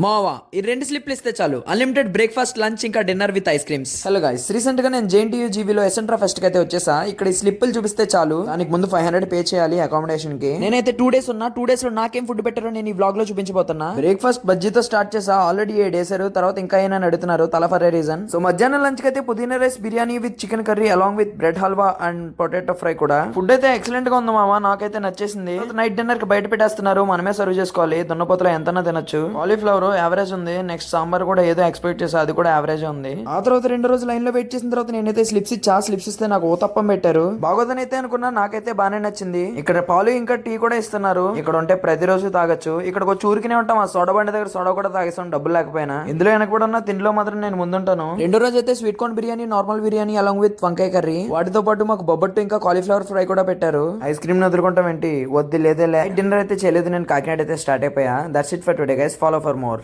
మావా ఈ రెండు స్లిప్లు ఇస్తే చాలు. అన్లిమిటెడ్ బ్రేక్ఫాస్ట్ లంచ్ ఇంకా dinner with ice creams hello guys రీసెంట్గా నేను జేఎన్టీయూ జీబీలో ఎసెంట్రా ఫెస్ట్కి అయితే వచ్చేసా. ఇక్కడ ఈ స్లిప్లు చూపిస్తే చాలు. దానికి ముందు ఫైవ్ హండ్రెడ్ పే చేయాలి అకామిడేషన్కి. నేనైతే టూ డేస్ ఉన్నా టూ డేస్లో నాకేం ఫుడ్ పెట్టారో నేను ఈ బ్లాగ్లో చూపించబోతున్నా. బ్రేక్ఫాస్ట్ బజ్జీతో స్టార్ట్ చేసా ఆల్రెడీ ఏ డేసారు తర్వాత ఇంకా అయినా అడుగుతున్నారు తల ఫర్ రీజన్ సో మధ్యాహ్నం లంచ్కి అయితే పుదీనా rice biryani with chicken curry along with bread halwa and potato fry కూడా. ఫుడ్ అయితే ఎక్సలెంట్గా ఉంది మామ నాకైతే నచ్చేసింది. నైట్ డిన్నర్కి బయట పెట్టేస్తున్నారు మనమే సర్వ్ చేసుకోవాలి. దున్నపోతలో ఎంత తినొచ్చు. కాలీఫ్లవర్ యావరేజ్ ఉంది. నెక్స్ట్ సాంబార్ కూడా ఏదో ఎక్స్పెక్ట్ చేసా అది కూడా యావరేజ్ ఉంది. ఆ తర్వాత రెండు రోజులు లైన్లో వెయిట్ చేసిన తర్వాత నేనైతే స్లిప్స్ ఇచ్చా. స్లిప్స్ ఇస్తే నాకు ఓ తప్పం పెట్టారు. బాగోదని అయితే అనుకున్నా నాకైతే బాగానే నచ్చింది. ఇక్కడ పాలు ఇంకా టీ కూడా ఇస్తున్నారు. ఇక్కడ ఉంటే ప్రతిరోజు తాగొచ్చు. ఇక్కడ వచ్చి ఊరికినే ఉంటాం. ఆ సోడా బండి దగ్గర సోడా కూడా తాగేస్తాం డబ్బులు లేకపోయినా. ఇందులో వెనకబడి ఉన్న తిండిలో మాత్రం నేను ముందుంటాను. రెండో రోజు అయితే sweet corn biryani normal biryani along with వంకాయ కర్రీ. వాటితో పాటు మాకు బొబ్బట్టు ఇంకా కాలీఫ్లవర్ ఫ్రై కూడా పెట్టారు. ఐస్ క్రీమ్ వదులుకుంటాం ఏంటి? వద్దు లేదే డిన్నర్ అయితే చేయలేదు. నేను కాకినాడ అయితే స్టార్ట్ అయిపోయా. That's it for today guys follow for more